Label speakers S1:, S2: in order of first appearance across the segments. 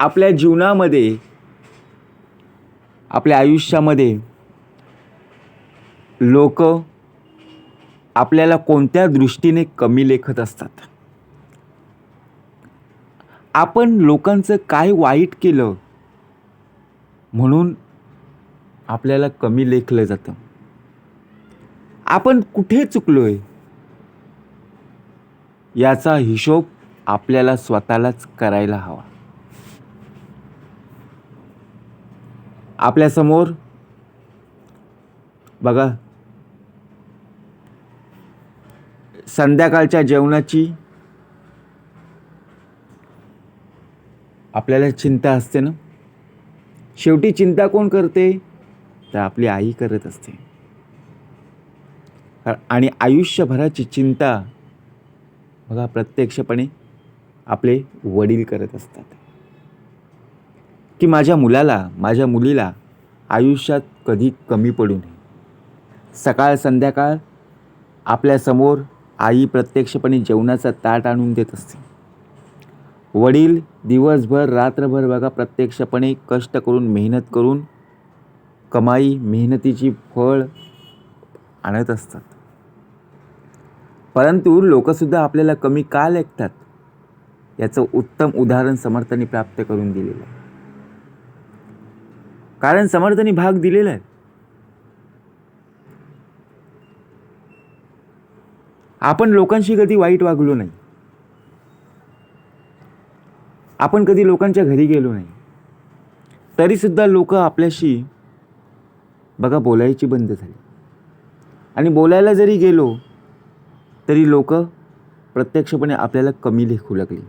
S1: आपल्या जीवनामध्ये आपल्या आयुष्यामध्ये लोक आपल्याला कोणत्या दृष्टीने कमी लेखत असतात? आपण लोकांचं काय वाईट केलं म्हणून आपल्याला कमी लेखलं जातं? आपण कुठे चुकलोय? याचा हिशोब आपल्याला स्वतःलाच करायला हवा. आपल्यासमोर बघा. संध्याकाळच्या जेवणाची आपल्याला चिंता असते ना? शेवटी चिंता कोण करते? तर आपली आई करत असते. आणि आयुष्यभराची चिंता बघा प्रत्यक्षपणे आपले वडील करत असतात. की माझ्या मुलाला माझ्या मुलीला आयुष्यात कधी कमी पडू नये. सकाळ संध्याकाळ आपल्यासमोर आई प्रत्यक्षपणे जेवणाचा ताट आणून देत असते. वडील दिवसभर रात्रभर बघा प्रत्यक्षपणे कष्ट करून मेहनत करून कमाई मेहनतीची फळ आणत असतात. परंतु लोकसुद्धा आपल्याला कमी का लेखतात? याचं उत्तम उदाहरण समर्थांनी प्राप्त करून दिलेलं आहे. कारण समर्थांनी भाग दिलेला आहे. आपण लोकांशी कधी वाईट वागलो नाही. आपण कधी लोकांच्या घरी गेलो नाही. तरीसुद्धा लोक आपल्याशी बघा बोलायची बंद झाली. आणि बोलायला जरी गेलो तरी लोक प्रत्यक्षपणे आपल्याला कमी लेखू लागली.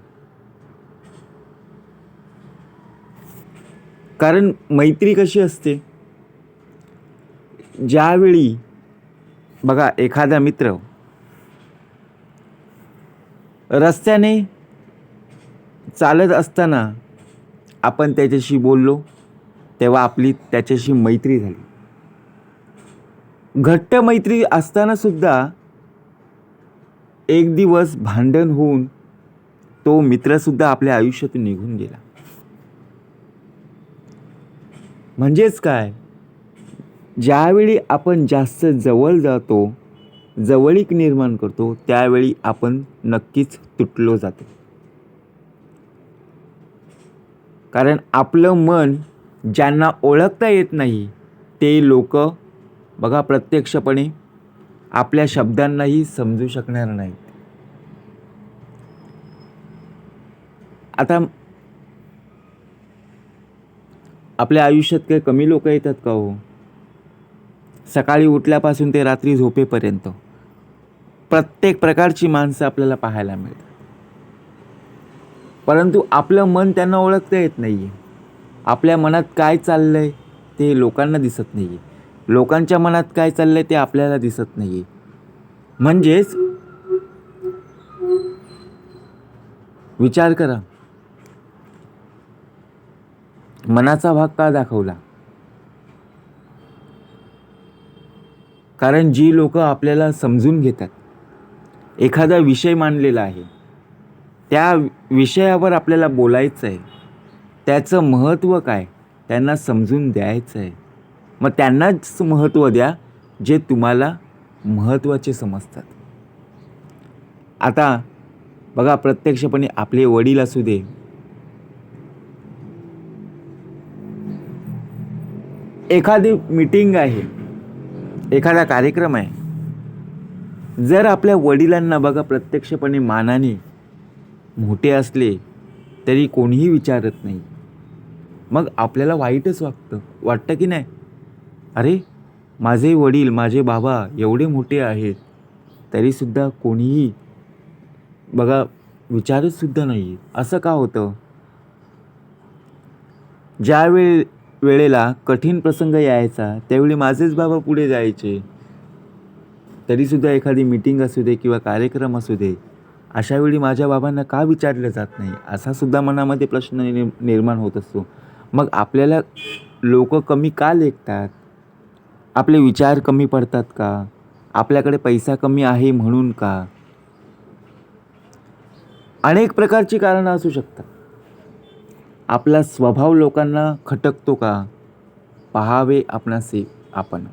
S1: कारण मैत्री कशी असते? ज्यावेळी बघा एखादा मित्र रस्त्याने चालत असताना आपण त्याच्याशी बोललो तेव्हा आपली त्याच्याशी मैत्री झाली. घट्ट मैत्री असताना सुद्धा एक दिवस भांडण होऊन तो मित्रसुद्धा आपल्या आयुष्यातून निघून गेला. म्हणजेच काय? ज्यावेळी आपण जास्त जवळ जातो जवळीक निर्माण करतो त्यावेळी आपण नक्कीच तुटलो जातो. कारण आपलं मन ज्यांना ओळखता येत नाही ते लोक बघा प्रत्यक्षपणे आपल्या शब्दांनाही समजू शकणार नाहीत. आता आपल्या आयुष्यात काही कमी लोक येतात का हो? सकाळी उठल्यापासून ते रात्री झोपेपर्यंत. प्रत्येक प्रकारची माणसं आपल्याला पाहायला मिळतात. परंतु आपलं मन त्यांना ओळखता येत नाही आहे आपल्या मनात काय चाललं आहे ते लोकांना दिसत नाही आहे लोकांच्या मनात काय चाललं आहे ते आपल्याला दिसत नाही आहे म्हणजेच विचार करा. मनाचा भाग का दाखवला? कारण जी लोक आपल्याला समजून घेतात एखादा विषय मांडलेला आहे त्या विषयावर आपल्याला बोलायचं आहे त्याचं महत्त्व काय त्यांना समजून द्यायचं आहे मग त्यांनाच महत्त्व द्या जे तुम्हाला महत्त्वाचे समजतात. आता बघा प्रत्यक्षपणे आपले वडील असू दे एखादी मीटिंग आहे एखादा कार्यक्रम आहे जर आपल्या वडिलांना बघा प्रत्यक्षपणे मानाने मोठे असले तरी कोणीही विचारत नाही. मग आपल्याला वाईटच वाटतं वाटतं की नाही? अरे माझे वडील माझे बाबा एवढे मोठे आहेत तरीसुद्धा कोणीही बघा विचारतसुद्धा नाही असं का होतं? ज्यावेळी वेळेला कठीण प्रसंग यायचा त्यावेळी माझेच बाबा पुढे जायचे. तरीसुद्धा एखादी मीटिंग असू दे किंवा कार्यक्रम असू दे अशावेळी माझ्या बाबांना का विचारलं जात नाही? असा सुद्धा मनामध्ये प्रश्न निर् निर्माण होत असतो. मग आपल्याला लोक कमी का लेखतात? आपले विचार कमी पडतात का? आपल्याकडे पैसा कमी आहे म्हणून का? अनेक प्रकारची कारणं असू शकतात. आपला स्वभाव लोकांना खटकतो का? पहावे आपणासे आपण.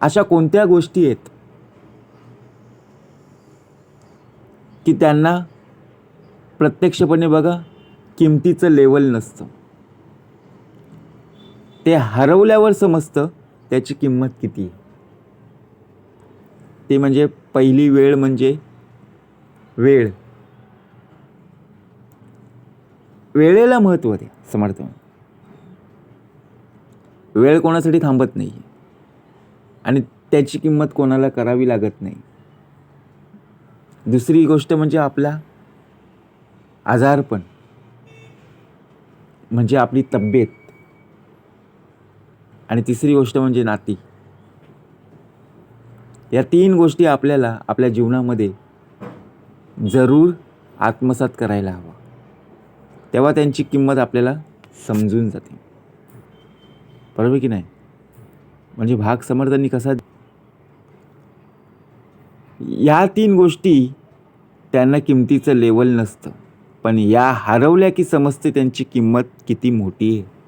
S1: अशा कोणत्या गोष्टी आहेत? की त्यांना प्रत्यक्षपणे बघा किमतीचं लेवल नसतं. ते हरवल्यावर समजतं त्याची किंमत किती ते म्हणजे पहिली वेळ म्हणजे वेळ. वेळेला महत्त्व द्या समर्थ वेळ कोणासाठी थांबत नाही. आणि त्याची किंमत कोणाला करावी लागत नाही. दुसरी गोष्ट म्हणजे आपला आजारपण. म्हणजे आपली तब्येत. आणि तिसरी गोष्ट म्हणजे नाती. या तीन गोष्टी आपल्याला आपल्या जीवनामध्ये जरूर आत्मसात करायला हवा तेव्हा त्यांची किंमत आपल्याला समजून जाते. बरोबर की नाही? म्हणजे भाग समर्थांनी कसा या तीन गोष्टी त्यांना किमतीचं लेवल नसतं. पण या हरवल्या की समजते त्यांची किंमत किती मोठी आहे.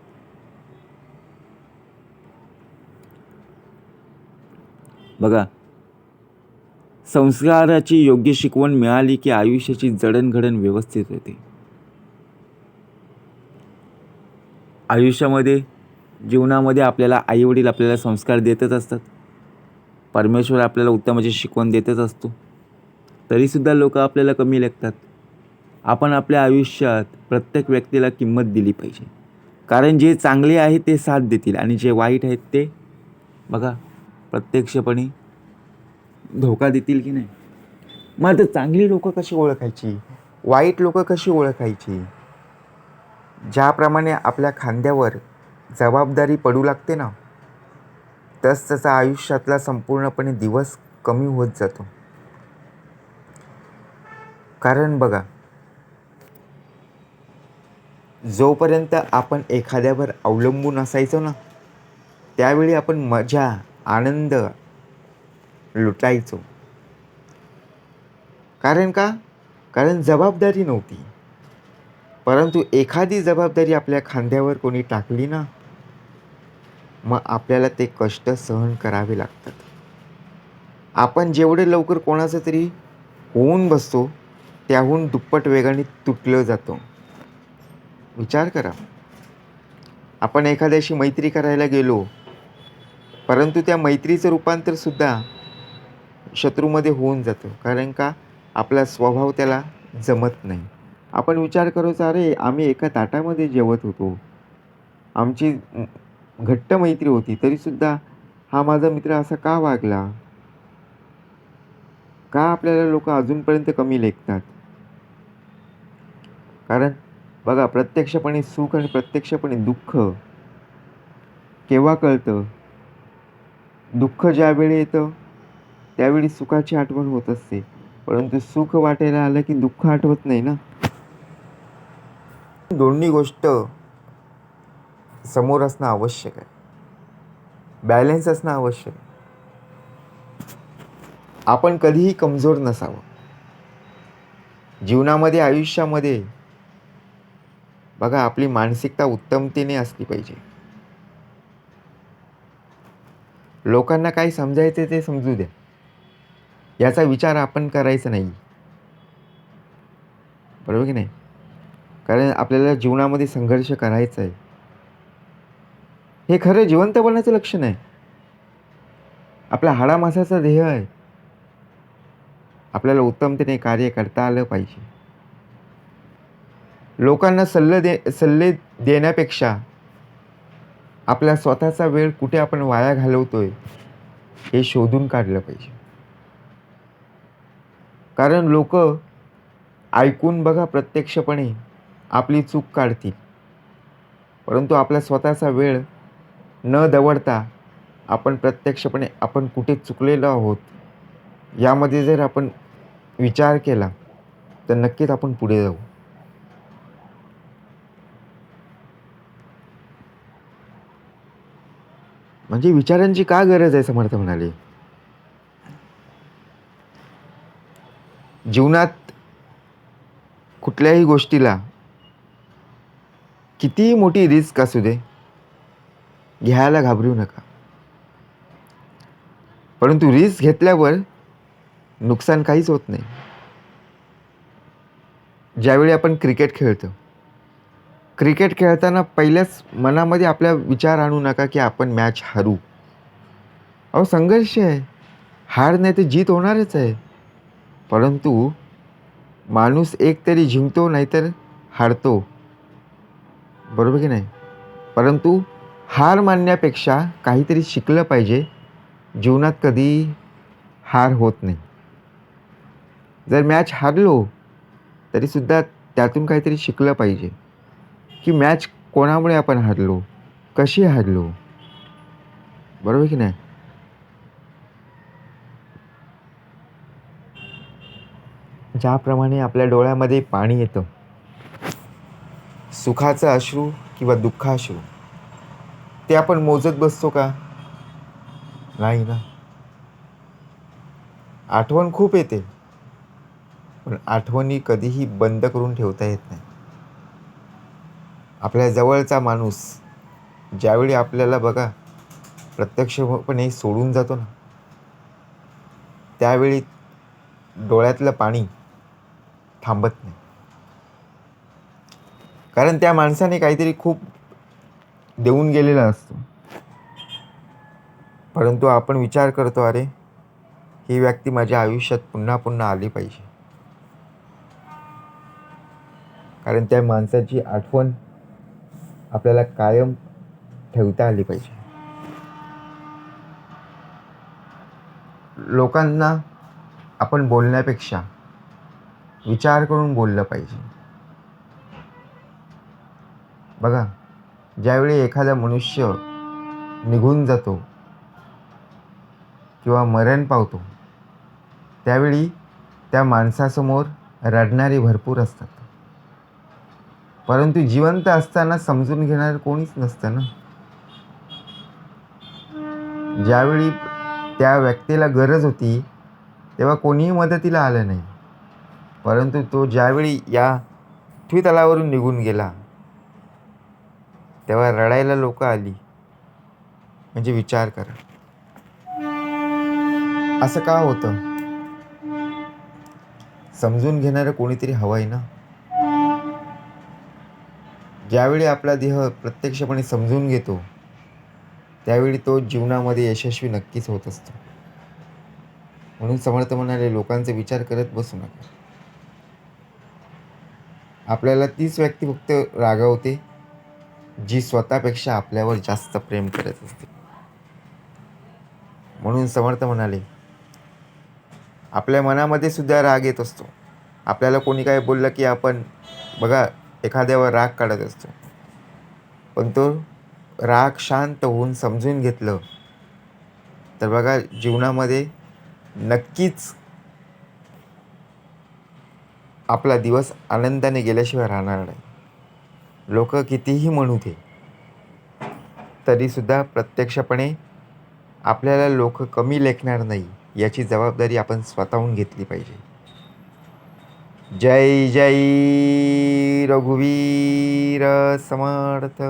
S1: बघा संस्काराची योग्य शिकवण मिळाली की आयुष्याची जडणघडण व्यवस्थित होते. आयुष्यामध्ये जीवनामध्ये आपल्याला आईवडील आपल्याला संस्कार देतच असतात. परमेश्वर आपल्याला उत्तमाची शिकवण देतच असतो. तरीसुद्धा लोक आपल्याला कमी लेखतात. आपण आपल्या आयुष्यात प्रत्येक व्यक्तीला किंमत दिली पाहिजे. कारण जे चांगले आहे ते साथ देतील आणि जे वाईट आहेत ते बघा प्रत्यक्षपणे धोका देतील की नाही? मग आता चांगली लोक कशी ओळखायची? वाईट लोकं कशी ओळखायची? ज्याप्रमाणे आपल्या खांद्यावर जबाबदारी पडू लागते ना तस तसा आयुष्यातला संपूर्णपणे दिवस कमी होत जातो. कारण बघा जोपर्यंत आपण एखाद्यावर अवलंबून असायचो ना त्यावेळी आपण मजा आनंद लुटायचो. कारण का? कारण जबाबदारी नव्हती. परंतु एखादी जबाबदारी आपल्या खांद्यावर कोणी टाकली ना मग आपल्याला ते कष्ट सहन करावे लागतात. आपण जेवढे लवकर कोणाचं तरी होऊन बसतो त्याहून दुप्पट वेगाने तुटलं जातो. विचार करा. आपण एखाद्याशी मैत्री करायला गेलो परंतु त्या मैत्रीचं रूपांतरसुद्धा शत्रूमध्ये होऊन जातं कारण का आपला स्वभाव त्याला जमत नाही. आपण विचार करायचा अरे आम्ही एका ताटामध्ये जेवत होतो. आमची घट्ट मैत्री होती तरीसुद्धा हा माझा मित्र असा का वागला? का आपल्याला लोक अजूनपर्यंत कमी लेखतात? कारण बघा प्रत्यक्षपणे सुख आणि प्रत्यक्षपणे दुःख केव्हा कळतं? दुःख ज्यावेळी येतं त्यावेळी सुखाची आठवण होत असते. परंतु सुख वाटायला आलं की दुःख आठवत नाही ना? दोन्ही गोष्ट समोर असणं आवश्यक आहे. बॅलेन्स असणं आवश्यक आहे. आपण कधीही कमजोर नसावं. जीवनामध्ये आयुष्यामध्ये बघा आपली मानसिकता उत्तमतेने असली पाहिजे. लोकांना काय समजायचे ते समजू द्या. याचा विचार आपण करायचा नाही. बरोबर की नाही? कारण आपल्याला जीवनामध्ये संघर्ष करायचा आहे. हे खरं जिवंतपणाचं लक्षण आहे आपला हाडामासाचा ध्येय आहे. आपल्याला उत्तमतेने कार्य करता आलं पाहिजे. लोकांना सल्ले दे सल्ले देण्यापेक्षा आपला स्वतःचा वेळ कुठे आपण वाया घालवतोय हे शोधून काढलं पाहिजे. कारण लोक ऐकून बघा प्रत्यक्षपणे. आपली चूक काढतील. परंतु आपला स्वतःचा वेळ न दवडता आपण प्रत्यक्षपणे आपण कुठे चुकलेलो आहोत यामध्ये जर आपण विचार केला तर नक्कीच आपण पुढे जाऊ. म्हणजे विचारांची का गरज आहे समर्थ म्हणाले? जीवनात कुठल्याही गोष्टीला कितीही मोठी रिस्क असू दे. घ्यायला घाबरू नका. परंतु रिस्क घेतल्यावर नुकसान काहीच होत नाही. ज्यावेळी आपण क्रिकेट खेळतो. क्रिकेट खेळताना पहिल्याच मनामध्ये आपल्या विचार आणू नका की आपण मॅच हरू. अहो संघर्ष आहे. हार नाही तर जीत होणारच आहे. परंतु माणूस एक तरी जिंकतो नाहीतर हारतो. बरोबर की नाही? परंतु हार मानण्यापेक्षा काहीतरी शिकलं पाहिजे. जीवनात कधी हार होत नाही. जर मॅच हारलो तरीसुद्धा त्यातून काहीतरी शिकलं पाहिजे. की मॅच कोणामुळे आपण हारलो? कशी हारलो? बरोबर की नाही? ज्याप्रमाणे आपल्या डोळ्यामध्ये पाणी येतं सुखाचं अश्रू किंवा दुःखाश्रू? ते आपण मोजत बसतो का? नाही ना. आठवण खूप येते. पण आठवणी कधीही बंद करून ठेवता येत नाही. आपल्या जवळचा माणूस ज्यावेळी आपल्याला बघा प्रत्यक्षपणे सोडून जातो ना त्यावेळी डोळ्यातलं पाणी थांबत नाही. कारण त्या माणसाने काहीतरी खूप देऊन गेलेला असतो. परंतु आपण विचार करतो अरे ही व्यक्ती माझ्या आयुष्यात पुन्हा पुन्हा आली पाहिजे. कारण त्या माणसाची आठवण आपल्याला कायम ठेवता आली पाहिजे. लोकांना आपण बोलण्यापेक्षा विचार करून बोललं पाहिजे. बघा ज्यावेळी एखादा मनुष्य निघून जातो किंवा मरण पावतो त्यावेळी त्या माणसासमोर रडणारे भरपूर असतात. परंतु जिवंत असताना समजून घेणार कोणीच नसतं ना. ज्यावेळी त्या व्यक्तीला गरज होती तेव्हा कोणीही मदतीला आलं नाही. परंतु तो ज्यावेळी या पृथ्वी तलावरून निघून गेला तेव्हा रडायला लोक आली. म्हणजे विचार करा. असं का होतं? समजून घेणारं कोणीतरी हवं आहे ना? ज्यावेळी आपला देह प्रत्यक्षपणे समजून घेतो त्यावेळी तो जीवनामध्ये यशस्वी नक्कीच होत असतो. म्हणून समर्थ म्हणाले लोकांचा विचार करत बसू नका. आपल्याला तीच व्यक्ती फक्त रागवते जी स्वतःपेक्षा आपल्यावर जास्त प्रेम करत असते. म्हणून समर्थ म्हणाले आपल्या मनामध्ये सुद्धा राग येत असतो. आपल्याला कोणी काय बोललं की आपण बघा एखाद्यावर राग काढत असतो. पण तो राग शांत होऊन समजून घेतलं तर बघा जीवनामध्ये नक्कीच आपला दिवस आनंदाने गेल्याशिवाय राहणार नाही. लोक कितीही म्हणू दे तरीसुद्धा प्रत्यक्षपणे आपल्याला लोक कमी लेखणार नाही याची जबाबदारी आपण स्वतःहून घेतली पाहिजे. जय जय रघुवीर समर्थ.